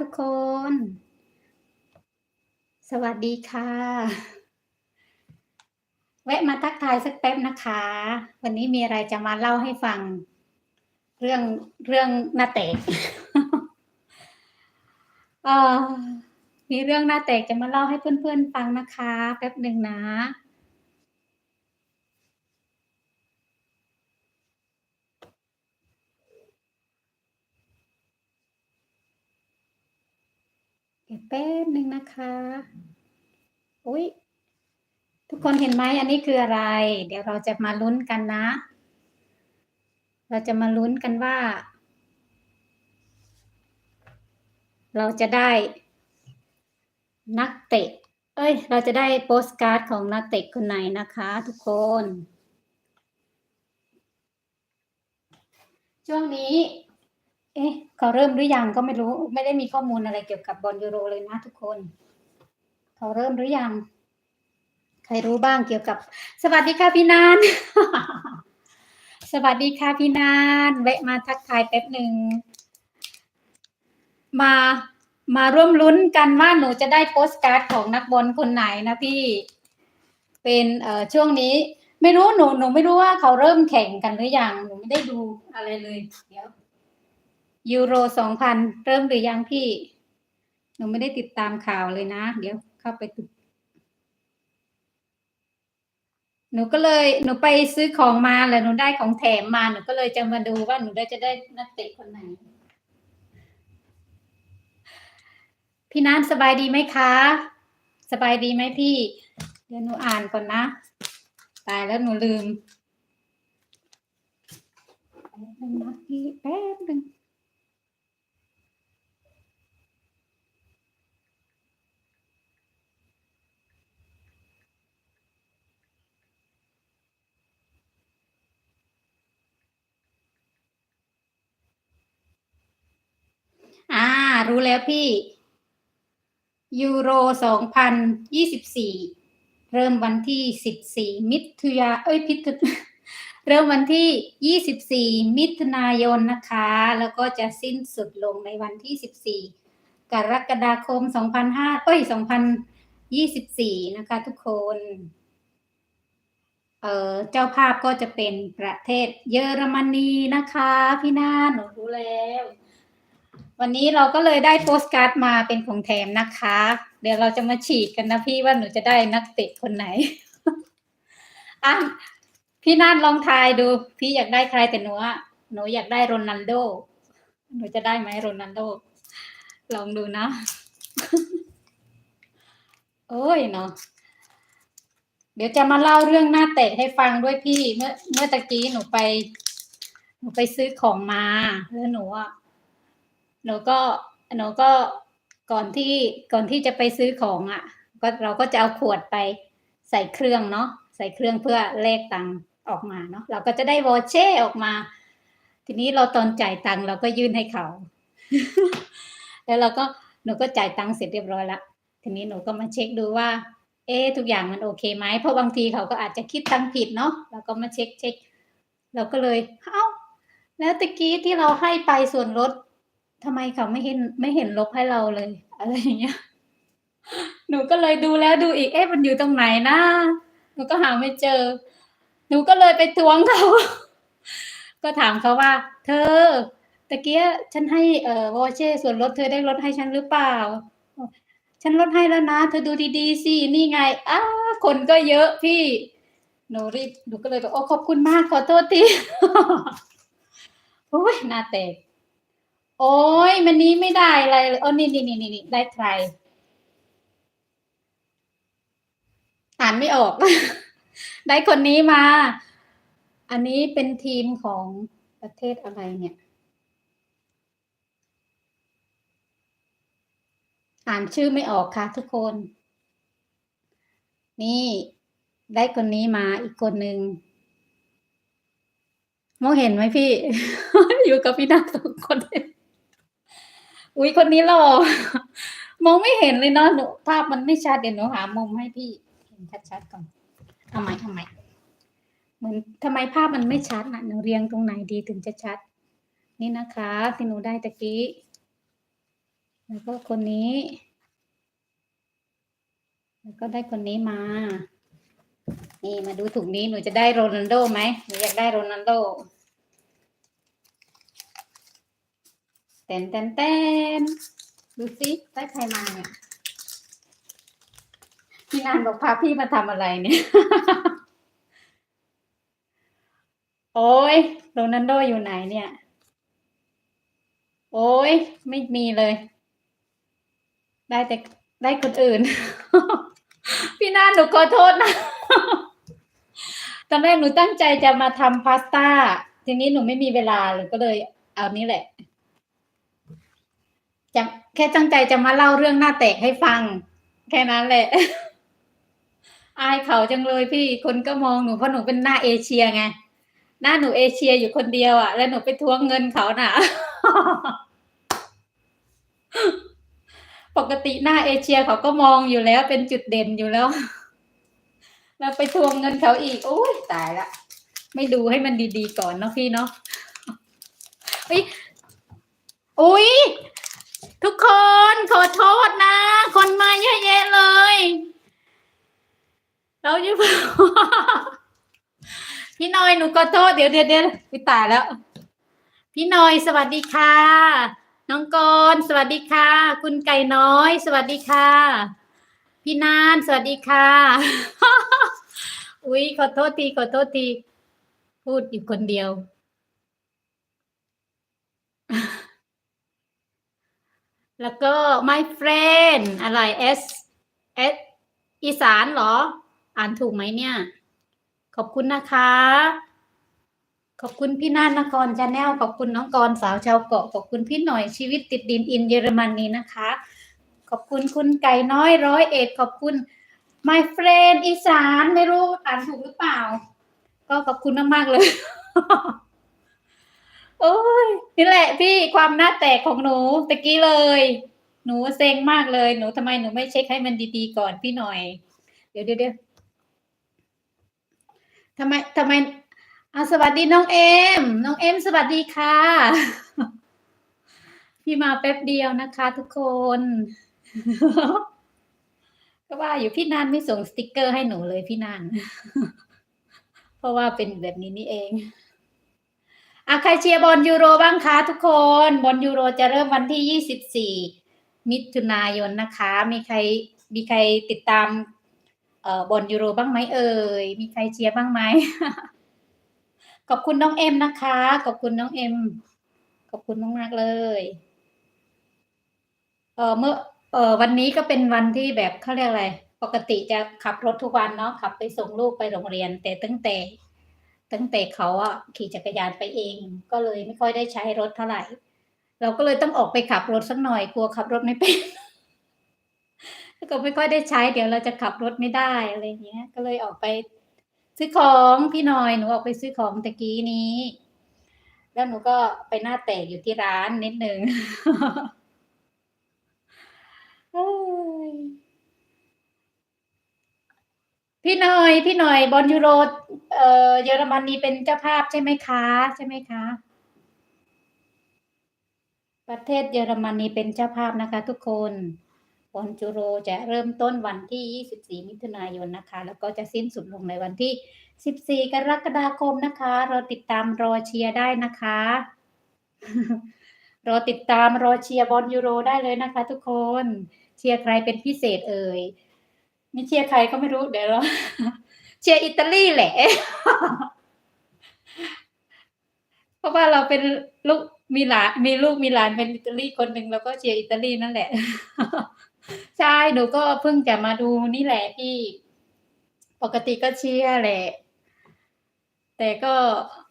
ทุกคน สวัสดีค่ะ แวะมาทักทายสักแป๊บนะคะ วันนี้มีอะไรจะมาเล่าให้ฟัง เรื่องเรื่องหน้าเตกมีเรื่องหน้าแตกจะมาเล่าให้เพื่อนๆฟังนะคะ แป๊บหนึ่งนะ แป๊บหนึ่งนะคะอุ้ยทุกคนเห็นไหมอันนี้คืออะไร เดี๋ยวเราจะมาลุ้นกันนะ เราจะมาลุ้นกันว่า เราจะได้นักเตะ เอ้ย เราจะได้โปสการ์ดของนักเตะคนไหนนะคะ ทุกคน ช่วงนี้ เอ๊ะเขาเริ่มหรือยังก็ไม่รู้ ไม่ได้มีข้อมูลอะไรเกี่ยวกับบอลยูโรเลยนะทุกคน เขาเริ่มหรือยัง ใครรู้บ้างเกี่ยวกับ สวัสดีค่ะพี่นานสวัสดีค่ะพี่นานแวะมาทักทายแป๊บหนึ่งมามาร่วมลุ้นกันว่าหนูจะได้โปสการ์ดของนักบอลคนไหนนะพี่ เป็นเอ่อช่วงนี้ ไม่รู้หนูหนูไม่รู้ว่าเขาเริ่มแข่งกันหรือยังหนูไม่ได้ดูอะไรเลย เดี๋ยว ยูโรสองพันเริ่มหรือยังพี่ หนูไม่ได้ติดตามข่าวเลยนะ เดี๋ยวเข้าไปติดหนูก็เลยหนูไปซื้อของมาแล้วหนูได้ของแถมมาหนูก็เลยจะมาดูว่าหนูได้จะได้นักเตะคนไหน พี่นัทสบายดีไหมคะ สบายดีไหมพี่ เดี๋ยวหนูอ่านก่อนนะ ตายแล้วหนูลืมแป๊บนึงนะพี่แป๊บนึงอ่า รู้แล้วพี่ ยูโรสองพันยี่สิบสี่เริ่มวันที่สิบสี่มิถุยาเอ้ยพิถุเริ่มวันที่ยี่สิบสี่มิถุนายนนะคะ แล้วก็จะสิ้นสุดลงในวันที่สิบสี่กรกฎาคมสองพันห้าเอ้ยสองพันยี่สิบสี่นะคะทุกคน เอ่อเจ้าภาพก็จะเป็นประเทศเยอรมนีนะคะ พี่นาหนูรู้แล้ว วันนี้เราก็เลยได้โปสการ์ดมาเป็นของแถมนะคะ เดี๋ยวเราจะมาฉีกกันนะพี่ว่าหนูจะได้นักเตะคนไหนอะพี่นาฏลองทายดู พี่อยากได้ใครแต่หนูอะหนูอยากได้โรนัลโดหนูจะได้ไหมโรนัลโดลองดูนะ โอ้ยเนาะเดี๋ยวจะมาเล่าเรื่องหน้าเตะให้ฟังด้วยพี่ เมื่อเมื่อตะกี้หนูไป หนูไปซื้อของมาแล้วหนูอะ หนูก็หนูก็ก่อนที่ก่อนที่จะไปซื้อของอะ ก็เราก็จะเอาขวดไปใส่เครื่องเนาะใส่เครื่องเพื่อแลกตังค์ออกมาเนาะเราก็จะได้วอเช่ออกมา ทีนี้เราตอนจ่ายตังค์เราก็ยื่นให้เขา แล้วเราก็หนูก็จ่ายตังค์เสร็จเรียบร้อยละทีนี้หนูก็มาเช็คดูว่า เอ๊ะทุกอย่างมันโอเคไหมเพราะบางทีเขาก็อาจจะคิดตังค์ผิดเนาะเราก็มาเช็คเช็คเราก็เลยเอ้าแล้วตะกี้ที่เราให้ไปส่วนลด ทำไมเขาไม่เห็นไม่เห็นลบให้เราเลย อะไรอย่างเงี้ย หนูก็เลยดูแล้วดูอีก เอ๊ะมันอยู่ตรงไหนนะ หนูก็หาไม่เจอ หนูก็เลยไปทวงเขา ก็ถามเขาว่า เธอตะเกียฉันให้เอ่อวอเช่ส่วนลดเธอได้ลดให้ฉันหรือเปล่า ฉันลดให้แล้วนะ เธอดูดีๆสินี่ไงอ้าคนก็เยอะพี่ หนูรีบหนูก็เลยบอกโอ้ขอบคุณมากขอโทษทีโอ้ยหน้าแตก โอ้ยมันนี้ไม่ได้อะไรเลยโอ้นี่นี่นี่นี่ได้ใคร อ่านไม่ออก ได้คนนี้มา อันนี้เป็นทีมของประเทศอะไรเนี่ย อ่านชื่อไม่ออกค่ะทุกคน นี่ได้คนนี้มาอีกคนหนึ่งมองเห็นไหมพี่ อยู่กับพี่นาสองคน อุ้ยคนนี้หล่อมองไม่เห็นเลยเนาะหนูภาพมันไม่ชัดเดี๋ยวหนูหามุมให้พี่เห็นชัดๆก่อนทำไมทำไมเหมือนทำไมภาพมันไม่ชัดนะหนูเรียงตรงไหนดีถึงจะชัด นี่นะคะที่หนูได้ตะกี้ แล้วก็คนนี้ แล้วก็ได้คนนี้มา นี่มาดูถุงนี้หนูจะได้โรนัลโดไหมหนูอยากได้โรนัลโด ต้นเต้นเต้นดูสิได้ใครมาเนี่ยพี่นานบอกพาพี่มาทำอะไรเนี่ย โอ้ยโรนัลโดอยู่ไหนเนี่ย โอ้ยไม่มีเลย ได้แต่ได้คนอื่น พี่นานหนูขอโทษนะ ตอนแรกหนูตั้งใจจะมาทำพาสต้า ทีนี้หนูไม่มีเวลาเลยก็เลยเอานี้แหละ จะแค่ตั้งใจจะมาเล่าเรื่องหน้าแตกให้ฟัง แค่นั้นแหละ อายเขาจังเลยพี่คนก็มองหนูเพราะหนูเป็นหน้าเอเชียไงหน้าหนูเอเชียอยู่คนเดียวอะ่ะ แล้วหนูไปทวงเงินเขาน่ะ ปกติหน้าเอเชียเขาก็มองอยู่แล้วเป็นจุดเด่นอยู่แล้ว แล้วไปทวงเงินเขาอีกโอ้ยตายละ ไม่ดูให้มันดีๆก่อนเนาะพี่เนาะอุ้ยอุ้ย ทุกคนขอโทษนะ คนมาเยอะแยะเลย เราอยู่พี่น้อยหนูขอโทษเดี๋ยวเดี๋ยวเดี๋ยวพี่ตายแล้ว พี่น้อยสวัสดีค่ะ น้องกรณ์สวัสดีค่ะ คุณไก่น้อย สวัสดีค่ะ พี่นานสวัสดีค่ะ อุ๊ยขอโทษทีขอโทษที พูดอยู่คนเดียว แล้วก็ my friend อะไร S S อีสานเหรอ อ่านถูกไหมเนี่ย ขอบคุณนะคะ ขอบคุณพี่นานนครชาแนลขอบคุณน้องกรสาวชาวเกาะขอบคุณพี่หน่อยชีวิตติดดินอินเยอรมนีนะคะ ขอบคุณคุณไก่น้อยร้อยเอ็ดขอบคุณ my friend อีสานไม่รู้อ่านถูกหรือเปล่า ก็ขอบคุณมากๆเลย โอ้ยนี่แหละพี่ความหน้าแตกของหนูตะกี้เลย หนูเซ็งมากเลย หนูทำไมหนูไม่เช็คให้มันดีๆก่อนพี่หน่อย เดี๋ยวเดี๋ยวเดี๋ยวทำไมทำไมอาสวัสดีน้องเอ็มน้องเอ็มสวัสดีค่ะ พี่มาแป๊บเดียวนะคะทุกคนก็ว่าอยู่พี่นันไม่ส่งสติกเกอร์ให้หนูเลยพี่นันเพราะว่าเป็นแบบนี้นี่เอง อะใครเชียร์บอลยูโรบ้างคะทุกคนบอลยูโรจะเริ่มวันที่ยี่สิบสี่มิถุนายนนะคะ มีใครมีใครติดตามเอ่อบอลยูโรบ้างไหมเอ่ยมีใครเชียร์บ้างไหม ขอบคุณน้องเอ็มนะคะ ขอบคุณน้องเอ็มขอบคุณมากๆเลยเออเมื่อเออวันนี้ก็เป็นวันที่แบบเขาเรียกอะไร ปกติจะขับรถทุกวันเนาะขับไปส่งลูกไปโรงเรียน แต่ตั้งแต่ ตั้งแต่เขาอะขี่จักรยานไปเอง ก็เลยไม่ค่อยได้ใช้รถเท่าไหร่ เราก็เลยต้องออกไปขับรถสักหน่อยกลัวขับรถไม่เป็นก็ไม่ค่อยได้ใช้เดี๋ยวเราจะขับรถไม่ได้อะไรอย่างเงี้ย ก็เลยออกไป ซื้อของพี่หน่อยหนูออกไปซื้อของตะกี้นี้ แล้วหนูก็ไปหน้าแตกอยู่ที่ร้านนิดนึงเอ้ยพี่หน่อย พี่หน่อยบอลยูโร เอ่อเยอรมนีเป็นเจ้าภาพใช่ไหมคะ ใช่ไหมคะ ประเทศเยอรมนีเป็นเจ้าภาพนะคะ ทุกคนบอลยูโรจะเริ่มต้นวันที่ 24 มิถุนายนนะคะ แล้วก็จะสิ้นสุดลงในวันที่ 14 กรกฎาคมนะคะ เราติดตามรอเชียร์ได้นะคะรอติดตามรอเชียร์บอลยูโรได้เลยนะคะ ทุกคนเชียร์ใครเป็นพิเศษเอ่ยไม่เชียร์ใครก็ไม่รู้เดี๋ยวเรา เชียร์อิตาลีแหละ เพราะว่าเราเป็นลูกมีหลานมีลูกมีหลานเป็นอิตาลีคนหนึ่งเราก็เชียร์อิตาลีนั่นแหละ ใช่หนูก็เพิ่งจะมาดูนี่แหละพี่ ปกติก็เชียร์แหละ แต่ก็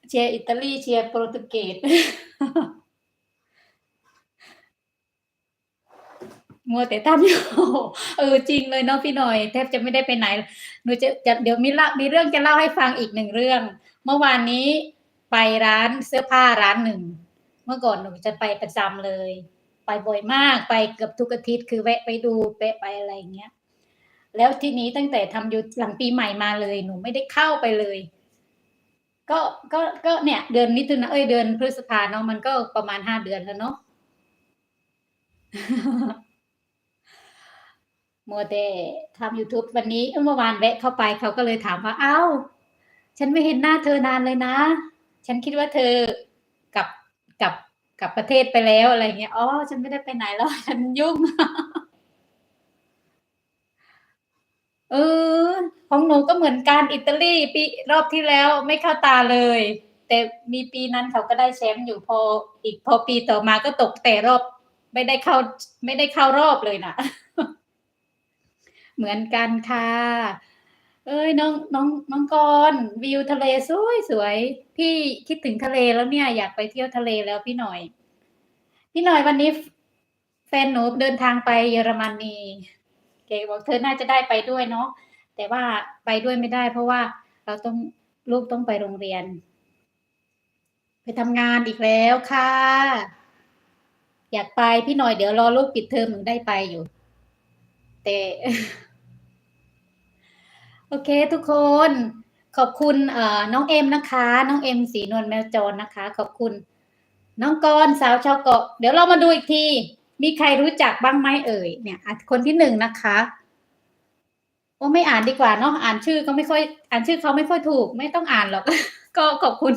เชียร์อิตาลีเชียร์โปรตุเกส มัวแต่ทำอยู่เออจริงเลยเนาะพี่หน่อย แทบจะไม่ได้ไปไหนหนูจะจะเดี๋ยวมีเล่ามีเรื่องจะเล่าให้ฟังอีกหนึ่งเรื่อง เมื่อวานนี้ไปร้านเสื้อผ้าร้านหนึ่ง เมื่อก่อนหนูจะไปประจำเลย ไปบ่อยมากไปเกือบทุกอาทิตย์คือแวะไปดูไปไปอะไรอย่างเงี้ย แล้วทีนี้ตั้งแต่ทำอยู่หลังปีใหม่มาเลย หนูไม่ได้เข้าไปเลย ก็ก็ก็เนี่ยเดือนมิถุนาเอ้ยเดือนพฤษภาเนาะมันก็ประมาณห้าเดือนแล้วเนาะ มัวแต่ทำ YouTube วันนี้เมื่อวานแวะเข้าไปเขาก็เลยถามว่าเอ้า ฉันไม่เห็นหน้าเธอนานเลยนะ ฉันคิดว่าเธอกลับกลับกลับประเทศไปแล้วอะไรเงี้ยอ๋อฉันไม่ได้ไปไหนแล้ว ฉันยุ่ง เออ ของหนูก็เหมือนกันอิตาลีปีรอบที่แล้วไม่เข้าตาเลย แต่มีปีนั้นเขาก็ได้แชมป์อยู่พออีกพอปีต่อมาก็ตกแต่รอบ ไม่ได้เข้า ไม่ได้เข้ารอบเลยนะ เหมือนกันค่ะ เอ้ยน้องน้องน้องกรวิวทะเลสวยสวย พี่คิดถึงทะเลแล้วเนี่ยอยากไปเที่ยวทะเลแล้วพี่หน่อย พี่หน่อยวันนี้แฟนหนูเดินทางไปเยอรมนีเก๋บอกเธอน่าจะได้ไปด้วยเนาะแต่ว่าไปด้วยไม่ได้ เพราะว่าเราต้องลูกต้องไปโรงเรียน ไปทำงานอีกแล้วค่ะ อยากไปพี่หน่อยเดี๋ยวรอลูกปิดเทอมหนูได้ไปอยู่ แต่ โอเคทุกคนขอบคุณเอ่อน้องเอ็มนะคะ น้องเอ็มสีนวลแมวจรนะคะ ขอบคุณ น้องกรณ์สาวชาวเกาะ เดี๋ยวเรามาดูอีกที มีใครรู้จักบ้างไหมเอ่ยเนี่ยคนที่หนึ่งนะคะโอ้ไม่อ่านดีกว่าเนาะอ่านชื่อก็ไม่ค่อย อ่านชื่อเขาไม่ค่อยถูก ไม่ต้องอ่านหรอก ก็ขอบคุณ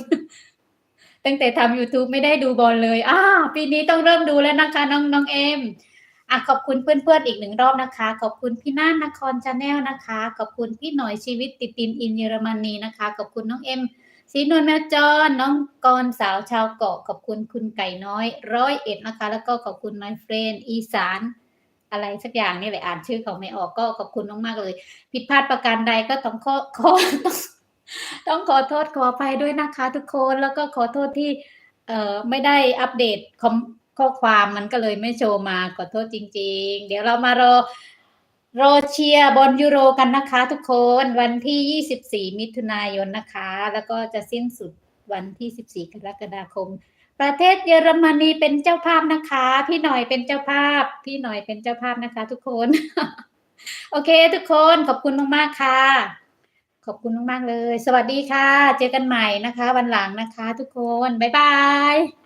ตั้งแต่ทำ YouTube ไม่ได้ดูบอลเลย อ้าปีนี้ต้องเริ่มดูแล้วนะคะ น้องน้องเอ็ม อะขอบคุณเพื่อนๆอีกหนึ่งรอบนะคะ ขอบคุณพี่น่านนครชาแนลนะคะ ขอบคุณพี่หน่อยชีวิตติดตินอินเยอรมนีนะคะ ขอบคุณน้องเอ็มสีนวลแมวจรน้องกรสาวชาวเกาะขอบคุณคุณไก่น้อยร้อยเอ็ดนะคะ แล้วก็ขอบคุณนายเฟรนอีสานอะไรสักอย่างนี่แหละอ่านชื่อเขาไม่ออกก็ขอบคุณมากๆเลย ผิดพลาดประการใดก็ต้องขอขอต้องต้องขอโทษขออภัยด้วยนะคะทุกคนแล้วก็ขอโทษที่เอ่อไม่ได้อัปเดตคอม ข้อความมันก็เลยไม่โชว์มาขอโทษจริง ๆ เดี๋ยวเรามารอรอเชียร์บอลยูโรกันนะคะ ทุกคนวันที่ 24 มิถุนายนนะคะ แล้วก็จะสิ้นสุดวันที่ 14 กรกฎาคม ประเทศเยอรมนีเป็นเจ้าภาพนะคะ พี่หน่อยเป็นเจ้าภาพ พี่หน่อยเป็นเจ้าภาพนะคะ ทุกคน โอเค ทุกคนขอบคุณมากๆค่ะ ขอบคุณมากๆเลย สวัสดีค่ะ เจอกันใหม่นะคะ วันหลังนะคะ ทุกคนบ๊ายบาย